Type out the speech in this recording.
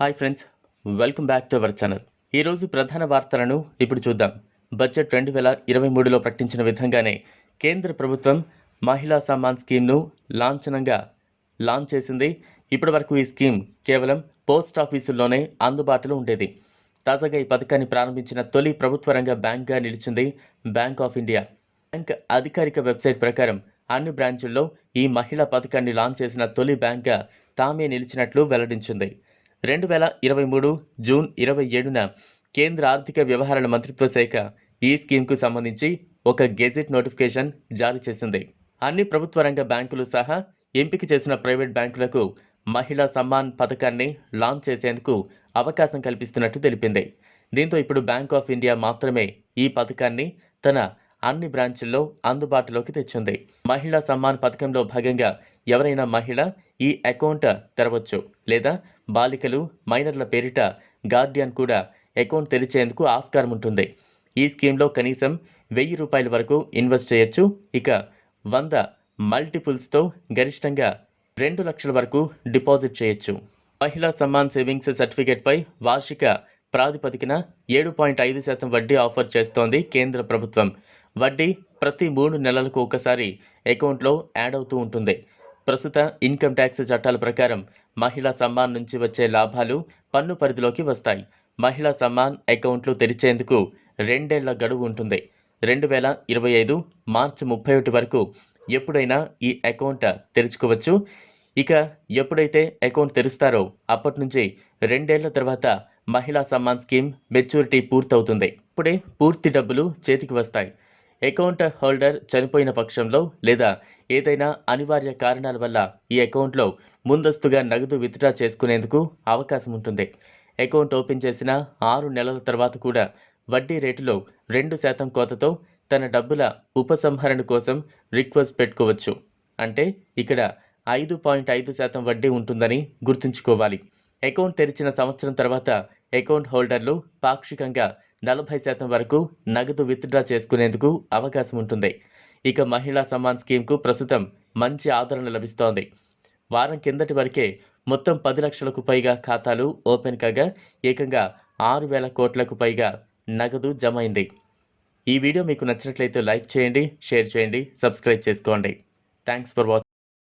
Hi friends welcome back to our channel. ఈరోజు ప్రధాన వార్తలను ఇప్పుడు చూద్దాం. బడ్జెట్ రెండు వేల ఇరవై మూడులో ప్రకటించిన విధంగానే కేంద్ర ప్రభుత్వం మహిళా సమ్మాన్ స్కీమ్ను లాంఛనంగా లాంచ్ చేసింది. ఇప్పటివరకు ఈ స్కీమ్ కేవలం పోస్ట్ ఆఫీసుల్లోనే అందుబాటులో ఉండేది. తాజాగా ఈ పథకాన్ని ప్రారంభించిన తొలి ప్రభుత్వ రంగ బ్యాంక్గా నిలిచింది బ్యాంక్ ఆఫ్ ఇండియా. బ్యాంక్ అధికారిక వెబ్సైట్ ప్రకారం అన్ని బ్రాంచుల్లో ఈ మహిళా పథకాన్ని లాంచ్ చేసిన తొలి బ్యాంక్గా తామే నిలిచినట్లు వెల్లడించింది. రెండు వేల ఇరవై మూడు జూన్ ఇరవై ఏడున కేంద్ర ఆర్థిక వ్యవహారాల మంత్రిత్వ శాఖ ఈ స్కీమ్కు సంబంధించి ఒక గెజెట్ నోటిఫికేషన్ జారీ చేసింది. అన్ని ప్రభుత్వ రంగ బ్యాంకులు సహా ఎంపిక చేసిన ప్రైవేట్ బ్యాంకులకు మహిళా సమ్మాన్ పథకాన్ని లాంచ్ చేసేందుకు అవకాశం కల్పిస్తున్నట్టు తెలిపింది. దీంతో ఇప్పుడు బ్యాంక్ ఆఫ్ ఇండియా మాత్రమే ఈ పథకాన్ని తన అన్ని బ్రాంచుల్లో అందుబాటులోకి తెచ్చింది. మహిళా సమ్మాన్ పథకంలో భాగంగా ఎవరైనా మహిళ ఈ అకౌంట్ తెరవచ్చు లేదా బాలికలు మైనర్ల పేరిట గార్డియన్ కూడా అకౌంట్ తెరిచేందుకు ఆస్కారం ఉంటుంది. ఈ స్కీమ్లో కనీసం వెయ్యి రూపాయల వరకు ఇన్వెస్ట్ చేయొచ్చు. ఇక వంద మల్టిపుల్స్తో గరిష్టంగా రెండు లక్షల వరకు డిపాజిట్ చేయొచ్చు. మహిళా సమ్మాన్ సేవింగ్స్ సర్టిఫికేట్పై వార్షిక ప్రాతిపదికన ఏడు పాయింట్ ఐదు శాతం వడ్డీ ఆఫర్ చేస్తోంది కేంద్ర ప్రభుత్వం. వడ్డీ ప్రతి మూడు నెలలకు ఒకసారి అకౌంట్లో యాడ్ అవుతూ ఉంటుంది. ప్రస్తుత ఇన్కమ్ ట్యాక్స్ చట్టాల ప్రకారం మహిళా సమ్మాన్ నుంచి వచ్చే లాభాలు పన్ను పరిధిలోకి వస్తాయి. మహిళా సమ్మాన్ అకౌంట్లు తెరిచేందుకు రెండేళ్ళ గడువు ఉంటుంది. రెండు వేల ఇరవై ఐదు మార్చి ముప్పై ఒకటి వరకు ఎప్పుడైనా ఈ అకౌంట్ తెరుచుకోవచ్చు. ఇక ఎప్పుడైతే అకౌంట్ తెరుస్తారో అప్పటి నుంచి రెండేళ్ళ తర్వాత మహిళా సమ్మాన్ స్కీమ్ మెచ్యూరిటీ పూర్తవుతుంది. ఇప్పుడే పూర్తి డబ్బులు చేతికి వస్తాయి. అకౌంట్ హోల్డర్ చనిపోయిన పక్షంలో లేదా ఏదైనా అనివార్య కారణాల వల్ల ఈ అకౌంట్లో ముందస్తుగా నగదు విత్డ్రా చేసుకునేందుకు అవకాశం ఉంటుంది. అకౌంట్ ఓపెన్ చేసిన ఆరు నెలల తర్వాత కూడా వడ్డీ రేటులో రెండు శాతం కోతతో తన డబ్బుల ఉపసంహరణ కోసం రిక్వెస్ట్ పెట్టుకోవచ్చు. అంటే ఇక్కడ ఐదు పాయింట్ ఐదు శాతం వడ్డీ ఉంటుందని గుర్తుంచుకోవాలి. అకౌంట్ తెరిచిన సంవత్సరం తర్వాత అకౌంట్ హోల్డర్లు పాక్షికంగా నలభై శాతం వరకు నగదు విత్డ్రా చేసుకునేందుకు అవకాశం ఉంటుంది. ఇక మహిళా సమ్మాన్ స్కీమ్కు ప్రస్తుతం మంచి ఆదరణ లభిస్తోంది. వారం కిందటి వరకే మొత్తం పది లక్షలకు పైగా ఖాతాలు ఓపెన్ కాగా ఏకంగా ఆరు వేల కోట్లకు పైగా నగదు జమ అయింది. ఈ వీడియో మీకు నచ్చినట్లయితే లైక్ చేయండి షేర్ చేయండి సబ్స్క్రైబ్ చేసుకోండి. Thanks for watching